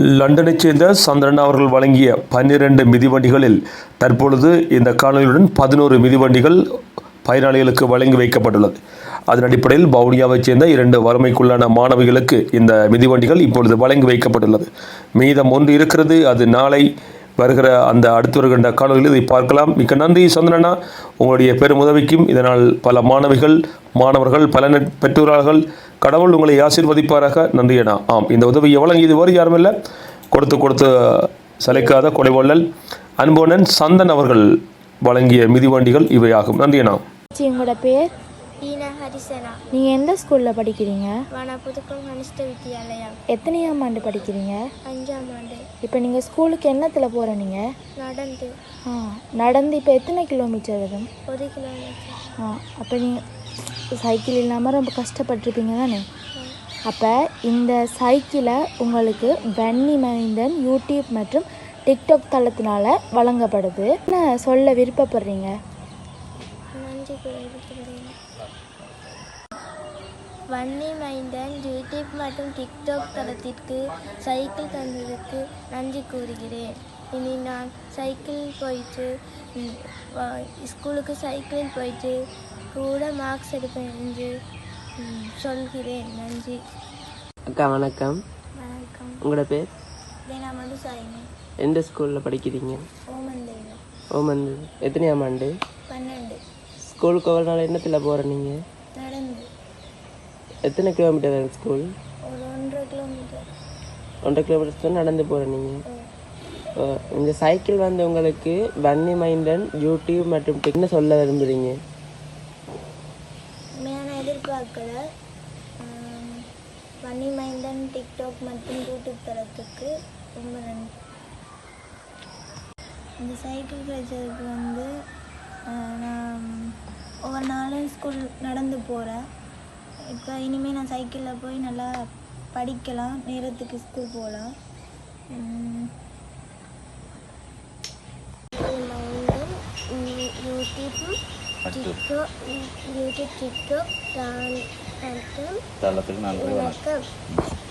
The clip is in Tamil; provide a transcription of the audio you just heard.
லண்டனைச் சேர்ந்த சந்திரன் அவர்கள் வழங்கிய பன்னிரண்டு மிதிவண்டிகளில் தற்பொழுது இந்த காணொலியுடன் பதினோரு மிதிவண்டிகள் பயனாளிகளுக்கு வழங்கி வைக்கப்பட்டுள்ளது. அதன் அடிப்படையில் வவுனியாவைச் சேர்ந்த இரண்டு வறுமைக்குள்ளான மாணவிகளுக்கு இந்த மிதிவண்டிகள் இப்பொழுது வழங்கி வைக்கப்பட்டுள்ளது. மீதம் ஒன்று இருக்கிறது. அது நாளை வருகிற அந்த அடுத்து வருகின்ற காணொலியில் இதை பார்க்கலாம். மிக்க நன்றி சந்திரனா. உங்களுடைய பெரும் உதவிக்கும் இதனால் பல மாணவிகள் மாணவர்கள் பல பெற்றோர்கள் கடவுள் உங்களை ஆசீர்வதிப்பாராக? நன்றி ஆம் இந்த உதவியை வேறு யாருமில்லை கொடுத்து கொடுத்து சளைக்காத கொடைவள்ளல் அன்போனன் சந்தன் அவர்கள் வழங்கிய மிதிவண்டிகள் இவையாகும். நன்றி அண்ணா சி உங்களோட பேர்? ஈனா ஹரிசனா. நீங்கள் எந்த ஸ்கூலில் படிக்கிறீங்க? வனப்புதுக்கம் கனிஷ்ட வித்தியாலயம் எத்தனையாம் ஆண்டு படிக்கிறீங்க? அஞ்சாம் ஆண்டு. இப்போ நீங்கள் ஸ்கூலுக்கு என்னத்தில் போகிற நீங்கள் நடந்து. ஆ நடந்து இப்போ எத்தனை கிலோமீட்டர் வரும்? ஒரு கிலோமீட்டர். ஆ அப்போ நீங்கள் சைக்கிள் இல்லாமல் ரொம்ப கஷ்டப்பட்டிருப்பீங்க தானே? அப்போ இந்த சைக்கிளை உங்களுக்கு வன்னி மைந்தன் யூடியூப் மற்றும் டிக்டாக் தளத்தினால வழங்கப்படுது. என்ன சொல்ல விருப்பப்படுறீங்க? நன்றி வன்னி மைந்தன் யூடியூப் மற்றும் டிக்டாக் தளத்திற்கு சைக்கிள் தந்ததுக்கு நன்றி கூறுகிறேன். இனி நான் சைக்கிள் போயிட்டு ஸ்கூலுக்கு சைக்கிளில் போயிட்டு கூட மார்க்ஸ் எடுப்பேன் என்று சொல்கிறேன். நன்றி. அக்கா வணக்கம். வணக்கம். உங்களோட பேர்? தேனா மது சாயினி. எந்த ஸ்கூலில் படிக்கிறீங்க? ஓமன் ஓமந்து எத்தனையாம் ஆண்டு? பன்னெண்டு. ஸ்கூலுக்கு ஒரு நாள் என்னத்தில் போகிற நீங்கள் நடந்து. எத்தனை கிலோமீட்டர் ஸ்கூல் ஒரு ஒன்றரை கிலோமீட்டர் ஒன்றரை கிலோமீட்டர் நடந்து போகிற நீங்கள் இந்த சைக்கிள் வந்து உங்களுக்கு வன்னி மைண்டன் யூடியூப் மற்றும் டெக் சொல்ல விரும்புகிறீங்க உண்மையான எதிர்பார்க்கல வன்னி மைண்டன் டிக்டாக் மற்றும் யூடியூப் தரத்துக்கு ரொம்ப நன்றி. இந்த சைக்கிள் கிடைச்சதுக்கு வந்து நான் ஒவ்வொரு நாளும் ஸ்கூல் நடந்து போகிறேன் இப்போ இனிமேல் நான் சைக்கிளில் போய் நல்லா படிக்கலாம் நேரத்துக்கு ஸ்கூல் போகலாம் யூடியூப் டிக்டாக் யூடியூப் டிக்டாக் மற்றும் தளத்துக்கு நன்றி வணக்கம் வணக்கம்